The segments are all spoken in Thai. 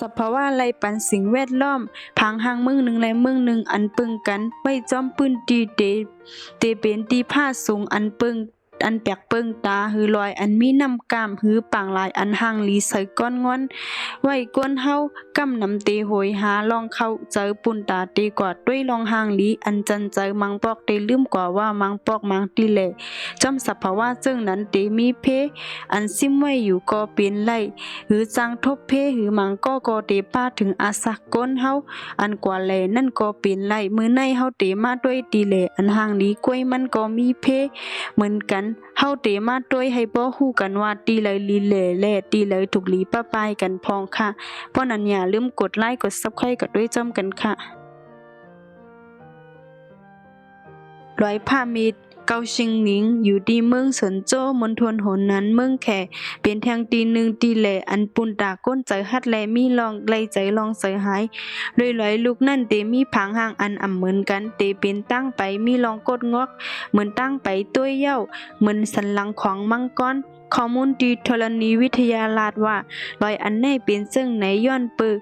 สภาวะไรปันสิ่งแวดล้อมพังหางมืองหนึ่งและมืองหนึ่งอันปึงกันไว้จอมปืนตีเตเตเป็นตีผ้าสูงอันปึง อันแปลกเปิงตาหือลอยอันมีน้ำกามหือปางลายอันห่างลีใส่ก้อนงอนไว้กวนเฮากำนำเตโหยหาลองเข้าเจอปุ่นตาตีกว่าด้วยลองห่างลีอันจันเจอมังปอกเตลืมกว่าว่ามังปอกมังตีแหลจอมสภาวะจึงนั้นเตมีเพ อันซิมไว้อยู่ก็เป็นไล่หือจังทบเพหือมังก็ก็เตป้าถึงอาสักก้นเฮาอันกว่าแลนั่นก็เป็นไล่มือในเฮาเตมาด้วยตีแหลอันห่างลีกล้วยมันก็มีเพ เหมือนกันเฮาเตมาด้วยให้บ่ฮู้กันว่าตีเลยลีแหล่แล่ตีเลยถูกหลีป้าปายกันพองค่ะ เพราะนั้นอย่าลืมกดไลค์กด Subscribe กันด้วยจ้อมกันค่ะร้อยพามิตร เกาชิงหนิง อยู่ที่เมืองเซินโจ้มณฑลหนนั้นเมืองแข่เป็นทางตีหนึ่งตีแหลอันปุนตาก้นใจฮัดแลมีลองไล่ใจลองใส่หายลอยลอยลูกนั่นเตมีผางห่างอันอ่ำเหมือนกันเตเป็นตั้งไปมีลองกดงอก เหมือนตั้งไปตัวเย้าเหมือนสันหลังของมังกร ข้อมูลดีธรณีวิทยาลาดว่าลอยอันในเป็นซึ่งไหนย้อนปือ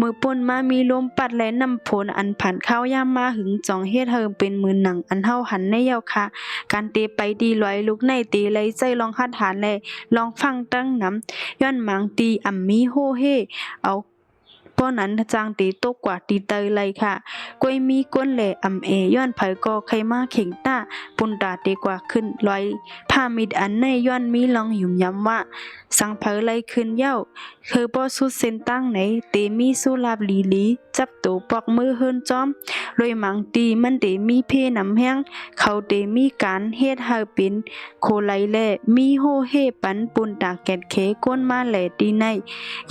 มือป่นมามีลมปัดและน้ำผลอันผ่านเข้าย่ามมาหึงจองเฮ็ดเฮิมเป็นมือหนังอันเฮาหันในเย้าค่ะ การเตไปดีลอยลุกในตีไหลใจลองคัดหานแลลองฟังตั้งน้ำย้อนหมังตีอ่ำมีโฮเฮเอา ป้อนั้นจางตีตกกว่าตีเตยเลยค่ะกวยมีก้นแหล่อำเอย้อนไผก็ใครมาเข่งต้าปุนตาเตกว่าขึ้นลอยผ้ามิดอันในย้อนมีลองหยุ่มย้ำว่า สังเผอเลยขึ้นเย้าคือบ่สุดเส้นตั้งไหนเตมีสุลาบลีลีจับตัวปอกมือเฮิรนจอมรวยมังตีมันเตมีเพนำแห้งเขาเตมีการเฮ็ดให้เป็นโคไลแลมีโฮเฮปันปุนตาแกดเขก้นมาแหล่ตีใน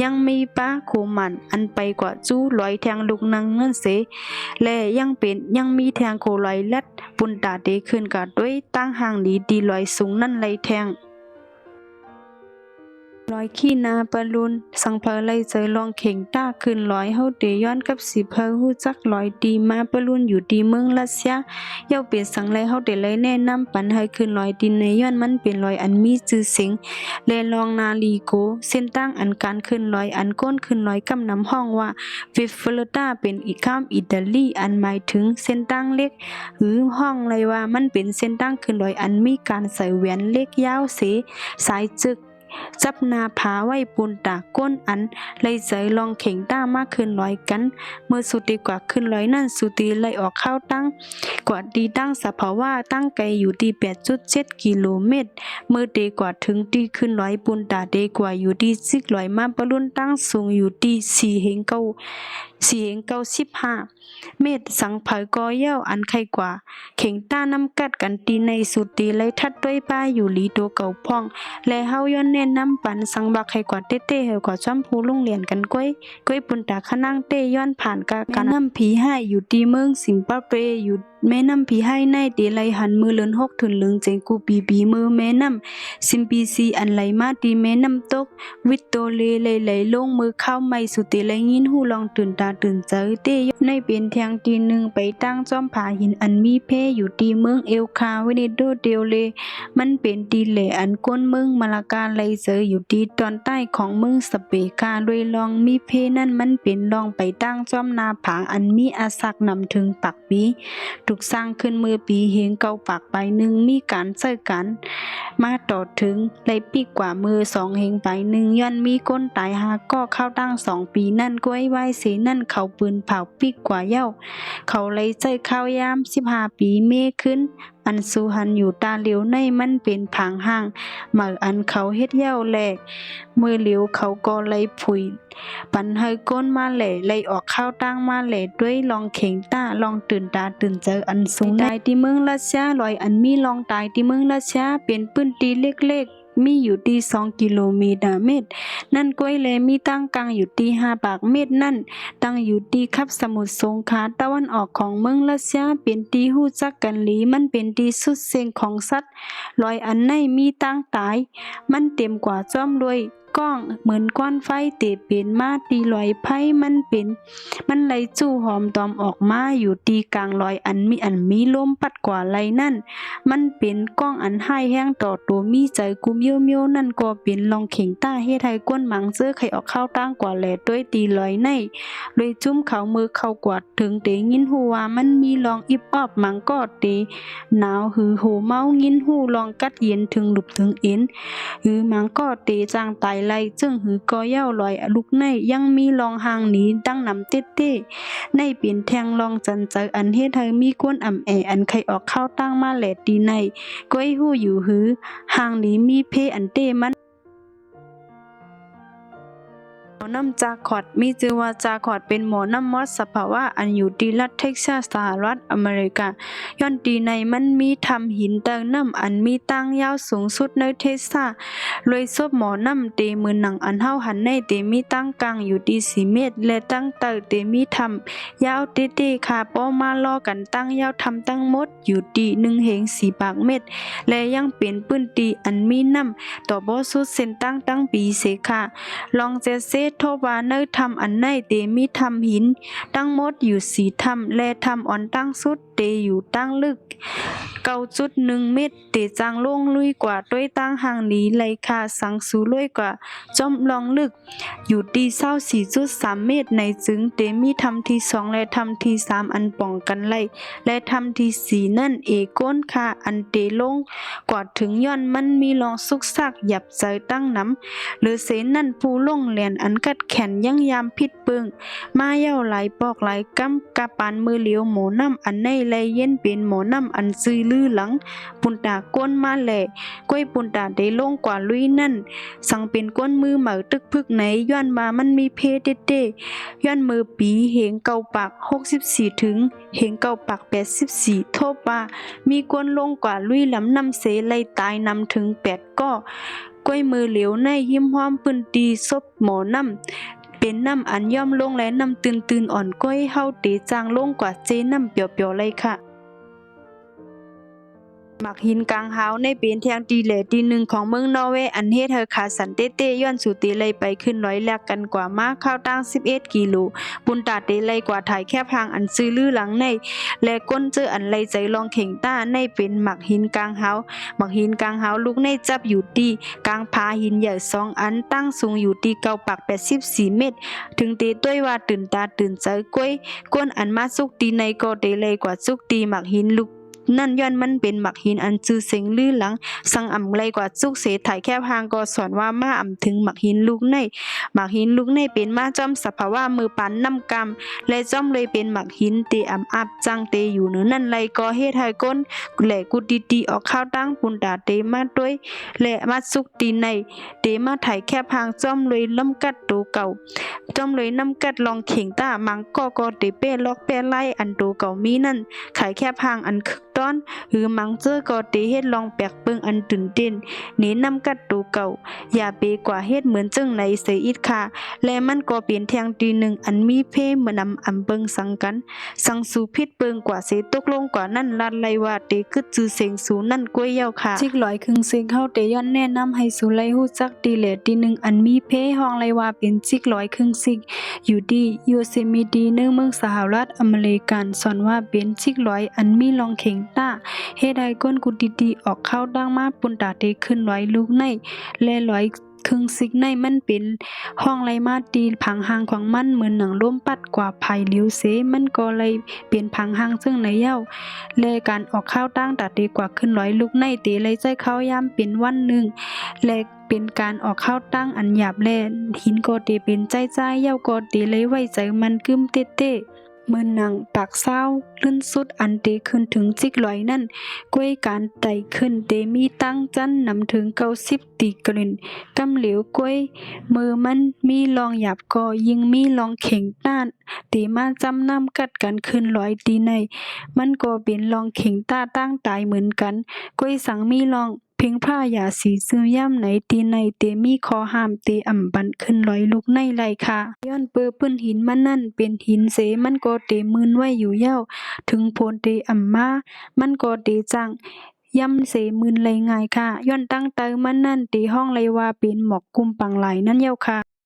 ยังมีป้าโคมันอันไปกว่าจู้ลอยแทงลูกนางเงินเส และยังเป็นยังมีแทงโคลอยลัด ปุนตาเดขึ้นกะด้วยตั้งห่างดีดีลอยสูงนั่นไหลแทง ลอยขี้นาปะลุน สังเพอไลใจลองเข่งต้าขึ้นลอยเฮาเดย้อนกับสิเพอฮู้จักลอยดีมาปะลุนอยู่ดีเมืองรัสเซียเย้าเป็นสังไลเฮาเดเลยแนะนำปันให้ขึ้นลอยดินในย้อนมันเป็นลอยอันมีชื่อเสียงและลองนาลีโก เส้นตั้งอันการขึ้นลอยอันก้นขึ้นลอยกำน้ำห้องว่าวิฟเฟลตาเป็นอีกข้ามอิตาลีอันหมายถึงเส้นตั้งเล็กหรือห้องเลยว่ามันเป็นเส้นตั้งขึ้นลอยอันมีการใส่แหวนเล็กยาวเสสายจึก จับนาผาไว้ปูนตาก้นอันเลยใจลองเข่งต้ามากขึ้นลอยกัน เมื่อสุดีกว่าขึ้นลอยนั่นสุดีเลยออกเข้าตั้ง กว่าดีตั้งสภาวะตั้งไกลอยู่ที่8.7กิโลเมตร เมื่อเดกว่าถึงที่ขึ้นร้อยปุนตาเดกว่าอยู่ที่สิกร้อยมาปะลุนตั้งสูงอยู่ที่สี่เฮงเก้า สี่เฮงเก้าสิบห้าเมตสังเผยกอเย้าอันไขกว่า เข่งต้าน้ำกัดกันตีในสุดตีไลทัดด้วยป้ายอยู่หลีตัวเก่าพ่อง และเฮาย้อนแน่นนำปันสังบักไขกว่าเต้เต้เฮากว่าจ้อมผู้ลุงเหรียญกันก้อยก้อยปุนตาขนั่งเต้ย้อนผ่านกาการน้ำผีให้อยู่ตีเมืองสิงปาเปอยู่ แม่น้ำผีให้ในเตไลหันมือเลือนหกถึงเลืองเจงกูปีปีมือแม่น้ำซิมปีซีอันไหลมาตีแม่น้ำตก วิตโตเลไหลไหลลงมือเข้าไม่สุดเตไลยินหูลองตื่นตาตื่นใจเตยในเป็นทางตีหนึ่งไปตั้งจอมผาหินอันมีเพอยู่ตีเมืองเอลคาเวเนโดเดลเล มันเป็นตีแหลอันก้นเมืองมาลากาไลเซออยู่ที่ตอนใต้ของเมืองสเปกาด้วยลองมีเพนั่นมันเป็นลองไปตั้งจอมนาผาอันมีอาศักนำถึงปักปีถูกสร้างขึ้นเมื่อปีเฮงเก่าปากไปหนึ่งมีการใช้กัน มาต่อถึงในปีกว่ามือสองเฮงไปหนึ่งย้อนมีก้นตายหาก็เข้าตั้งสองปีนั่นก้วยไว้เสนั่นเขาปืนเผาปีกว่าเย้า เขาเลยใจเข้ายามสิบห้าปีเมขึ้น อันสูหันอยู่ตาเหลียวในมันเป็นผางห่างเหมื่ออันเขาเฮ็ดเย้าแหลก มือเหลียวเขาก็เลยผุย ปันเฮยก้นมาแหล่เลยออกข้าวตั้งมาแหล่ด้วยลองเข่งตาลองตื่นตาตื่นเจออันสูงตายที่เมืองรัสเซียลอยอันมีลองตายที่เมืองรัสเซียเป็นปื้นตีเล็กๆ มีอยู่ที่สองกิโลเมตรเมตร นั่นก้อยแลมีตั้งกลางอยู่ที่ห้าปากเมตรนั่น ตั้งอยู่ที่คับสมุทรสงครามตะวันออกของเมืองรัสเซียเป็นที่หู้จักกันหลีมันเป็นที่สุดเสียงของสัตว์ลอยอันในมีตั้งตาย มันเต็มกว่าจ้อมด้วย ก้อง เหมือนก้อนไฟเตเป็นมาตีลอยไพ่มันเป็น มันไหลจู่หอมตอมออกมาอยู่ตีกลางลอยอันมีอันมีลมปัดกว่าไหลนั่น มันเป็นก้องอันให้แห้งต่อตัวมีใจกุมเยี่ยวเมียวนั่นก็เป็นลองเข่งต้าเฮ็ดให้ก้นหมังเสื้อไข่ออกข้าวตั้งกว่าแหล่ด้วยตีลอยในเลยจุ้มเขามือเข้ากวาดถึงเตยินหัวามันมีลองอิบออบหมังก็เตหนาวหือโหเมายินหูลองกัดเย็นถึงหลุบถึงเอ็นหือหมังก็เตจางตายไล่จึงหือก็เย้าลอยลุกในยังมีลองหางนีตั้งนำเต้เต้ในเป็นแทงลองจันเจออันเฮ็ดให้มีก้นอ่ำแออันไขออกเข้าตั้งมาแหลดีในก้อยหู้อยู่หือหางนี้มีเพอันเต้มัน หมอน้ำจาคอดมีชื่อว่าจาคอดเป็นหมอน้ำมอดสภาวะอันอยู่ที่รัฐเท็กซัสสหรัฐอเมริกา ย้อนตีในมันมีทำหินเติงน้ำอันมีตั้งยาวสูงสุดในเทสซารวยซบหมอน้ำเตมือหนังอันเฮาหันในเตมีตั้งกลางอยู่ที่สี่เมตรและตั้งเตอเตมีทำยาวเต้ๆค่ะป้อมาล่อกันตั้งยาวทำตั้งหมดอยู่ดีหนึ่งเหงสี่ปากเม็ดและยังเป็นปื้นตีอันมีน้ำต่อบ่สุดเส้นตั้งตั้งปีเสค่ะลองเจเซทวาเนอร์ทำอันในเตมีทำหิน ตั้งมดอยู่สีทำและทำอ่อนตั้งสุดเตอยู่ตั้งลึก เก้าจุดหนึ่งเมตรเตจางล่งลุยกว่าด้วยตั้งห่างนีไหลค่าสังสูลุยกว่าจอมลองลึก อยู่ที่เศร้าสี่จุดสามเมตรในจึงเตมีทำที่สองและทำที่สามอันป้องกันไล่และทำที่สี่นั่นเอก้นค่าอันเตลงกว่าถึงย้อนมันมีลองสุกซักหยับใจตั้งน้ำหรือเสนนั่นผู้ลงแหลนอันกัดแขนยังยามพิษเปิงมาเย้าไหลปอกไหลกำกะปานมือเหลียวหมูน้ำอันในไหลเย็นเป็นหมูน้ำอันซื้อลือหลัง ปุนตาก้นมาแหล่ก้อยปุนตาได้ลงกว่าลุยนั่น สังเป็นก้นมือเหมาตึกพึกไหนย้อนมามันมีเพเต้เต้ย้อนมือปีเหงเก่าปาก64 ถึง เหงเก่าปาก 84 โทบว่ามีก้นลงกว่าลุยลำนำเสไลตายนำถึง 8 ก็ก้อยมือเหลียวในหิมห้อมปืนตีซบหมอนำเป็นน้ำอันย่อมลงและน้ำตื่นตื่นอ่อนก้อยเฮาเตจางลงกว่าเจน้ำเปียวๆเลยค่ะ หมักหินกลางหาในเป็นแทงตีแหลตีหนึ่งของเมืองนอร์เวย์อันเฮ็ดให้ขาสันเตเตย้อนสู่ตีเลยไปขึ้นร้อยแลกกันกว่ามากข้าวตั้ง 11 กิโลปุนตาเตเลยกว่าถ่ายแคบทางอันซื้อลือหลังใน และก้นเจออันไลยใจลองเข่งต้าในเป็นหมักหินกลางหาหมักหินกลางหาลูกในจับอยู่ที่กลางผาหินใหญ่สองอันตั้งสูงอยู่ที่เก้าปัก 84 เมตร ถึงเตต้วยว่าตื่นตาตื่นใจก้อยก้นอันมาสุกตีในก็เตเลยกว่าสุกตีหมักหินลูก นั่นย้อนมันเป็นหมักหินอันจือเสียงลือหลัง สังอ่ำไกลกว่าจุกเสถ่ายแคบหางก็สอนว่ามาอ่ำถึงหมักหินลูกในหมักหินลูกในเป็นมาจอมสภาวะมือปันน้ำกำและจอมเลยเป็นหมักหินเตอ่ำอับจังเตอยู่เหนือนั่นไรก็เฮ็ดให้ก้นแหล่กุดีตีออกข้าวตั้งปุนตาเตมาด้วยและมาสุกตีในเตมาถ่ายแคบหางจอมเลยล้ำกัดตัวเก่าจอมเลยน้ำกัดลองเข่งตามังก็ก็เตเป้ล็อกเป้ไล่อันโตเก่ามีนั่นขายแคบหางอันคึกต้อนหรือมังเจอก็เตเฮ็ดลองแปลกเปิงอันตื่นเต้นหนีน้ำกัดโตเก่า อย่าเปกว่าเฮ็ดเหมือนจึงในเสยอีกค่ะ และมันก็เป็นแทงตีหนึ่งอันมีเพเมือนนำอำเบิงสังกัน สังสูพิษเปิงกว่าเสตกลงกว่านั่นลัดไลว่าเตกึดจือเสียงสูนั่นกล้วยเย้าค่ะจิกลอยครึ่งเสียงเข้าเตย้อนแนะนำให้สูไลฮู้จักตีแหลตีหนึ่งอันมีเพห้องไลว่าเป็นจิกลอยครึ่งซิกอยู่ที่ยูเซมิดีเนื้อเมืองสหรัฐอเมริกันสอนว่าเป็นจิกลอยอันมีลองเข่งต้าเฮ็ดให้ก้นกุดดีๆออกเข้าดังมาปุนตาเตขึ้นลอยลูกในและลอยครึ่งซิกในมันเป็นห้องไรมาตีผังหางของมันเหมือนหนังร่มปัดกว่าภายเลี้ยวเสมันก็เลยเป็นผังหางซึ่งในเย้าและการออกข้าวตั้งตัดดีกว่าขึ้นร้อยลูกในเตเลยใจเข้ายามเป็นวันหนึ่งและเป็นการออกข้าวตั้งอันหยาบแลหินโกเตเป็นใจใจเย้าโกเตเลยไว้ใจมันกึมเต้เต้ เมื่อนังปากเศร้าลื่นสุดอันเตขึ้นถึงจิกลอยนั่นกล้วยการไต่ขึ้นเตมีตั้งจันนำถึงเก้าสิบตีกลิ่นกำเหลวกล้วยมือมันมีลองหยาบก็ยิงมีลองเข่งต้านเตมาจำนำกัดกันขึ้นร้อยตีใน มันก็เป็นลองเข่งต้าตั้งตายเหมือนกันกล้วยสังมีลอง เพ่งผ้ายาสีซื้อย่ำไหนตีในเตมีคอห้ามเตอ่ำบันขึ้นลอยลุกในไรค่ะย้อนเปื้อปื้นหินมันนั่นเป็นหินเสมันก็เตมืนไว้อยู่เย้าถึงโพนเตอ่ำมามันก็เตจังย่ำเสมืนไรไง่ายค่ะย้อนตั้งเติมมันนั่นตีห้องไรว่าเป็นหมอกกุมปังไหลนั่นเย้าค่ะ